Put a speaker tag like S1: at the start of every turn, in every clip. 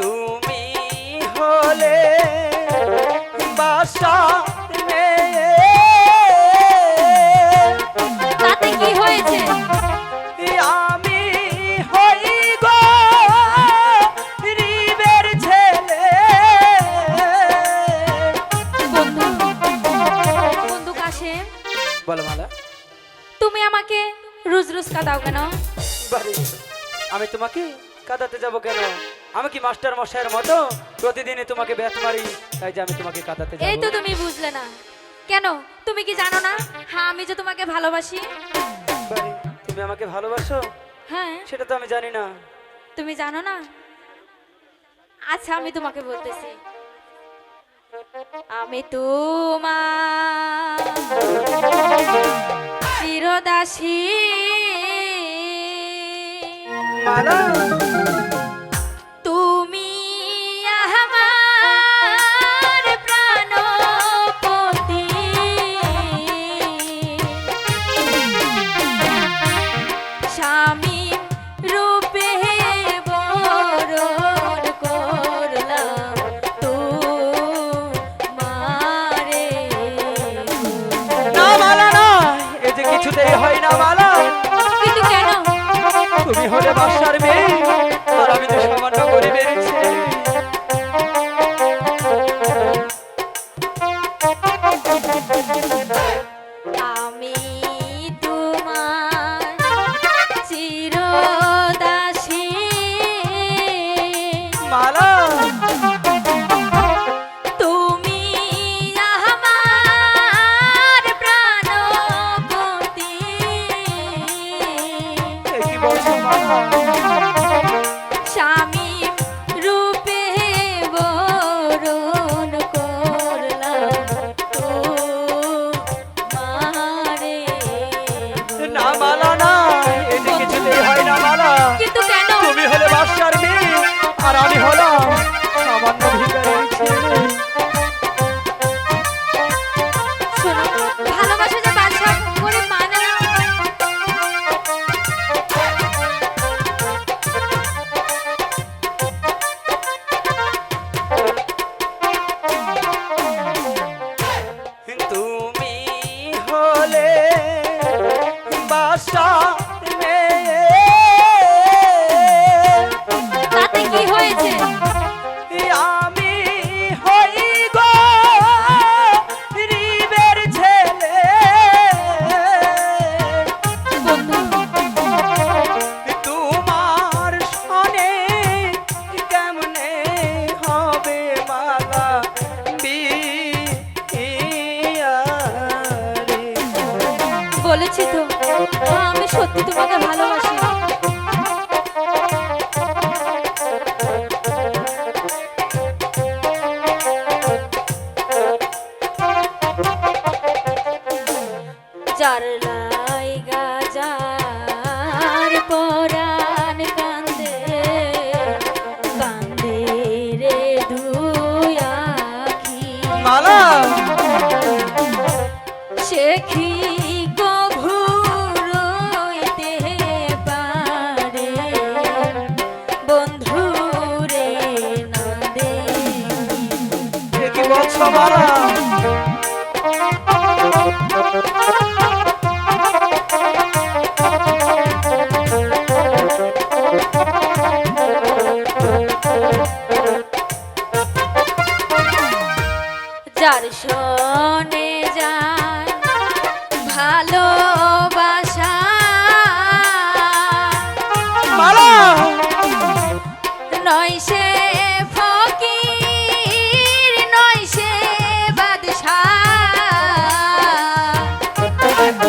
S1: তুমি হলে বাসা
S2: তাতে কি হয়েছে?
S1: আমি হই গো রিবের ছেলে।
S2: বন্ধু বন্ধু কাশেম
S1: বলো মালা।
S2: তুমি আমাকে রোজ রোজ কাঁদাও কেন?
S1: আমি তোমাকে কাঁদাতে যাব কেন? আমি কি মাস্টার মশাইয়ের মতো প্রতিদিনই তোমাকে ব্যাথ মারি তাই যে আমি তোমাকে কাঁদাতে
S2: এই তো তুমি বুঝলে না। কেন? তুমি কি জানো না? হ্যাঁ আমি যে তোমাকে ভালোবাসি।
S1: তুমি আমাকে ভালোবাসো?
S2: হ্যাঁ।
S1: সেটা তো আমি জানি না।
S2: তুমি জানো না? আচ্ছা আমি তোমাকে বলতেছি। আমি তোমার চিরদাসী।
S1: মালা? কিছুতেই হয় না মালা।
S2: কিন্তু কেন?
S1: তুমি হলে বাসার মেয়ে। এ
S2: তোমাকে
S1: মালা
S2: যার যায় ভালোবাসা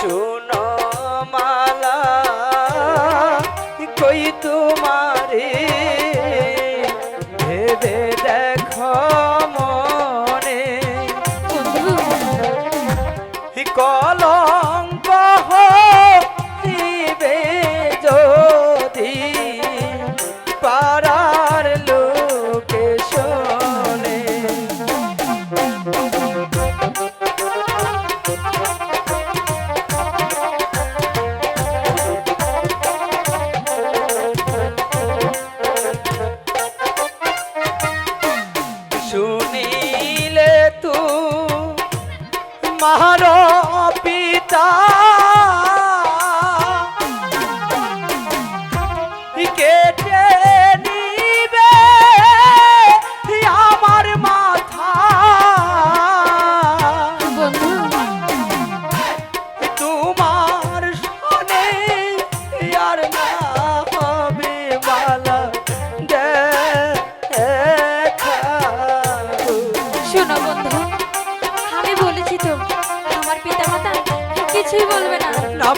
S1: শোনো মালা Oh!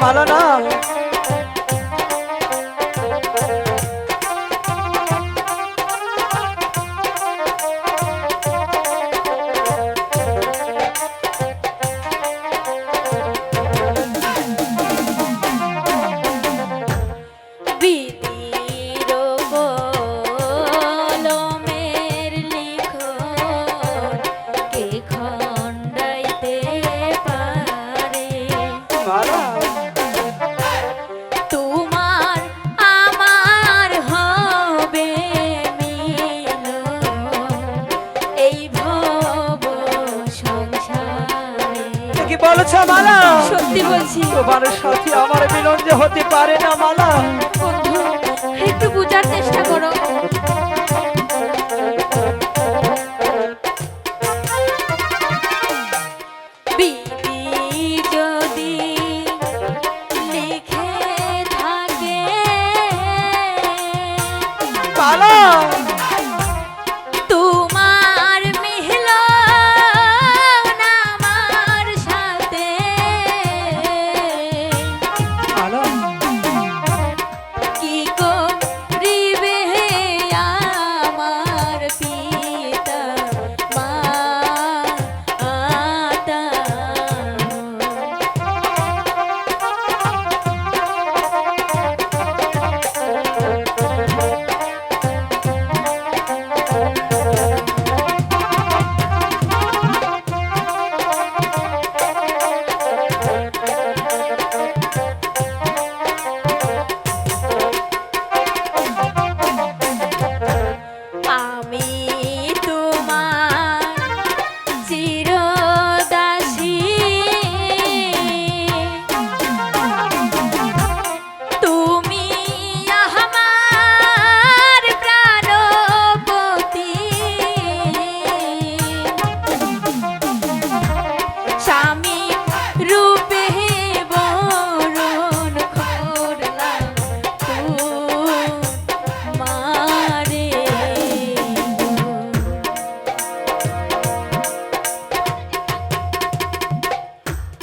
S1: ভালো না beat.
S2: সত্যি বলছি
S1: তোমার সাথে আমার মিলন হতে পারে না মালা।
S2: বন্ধু একটু বোঝার চেষ্টা করো।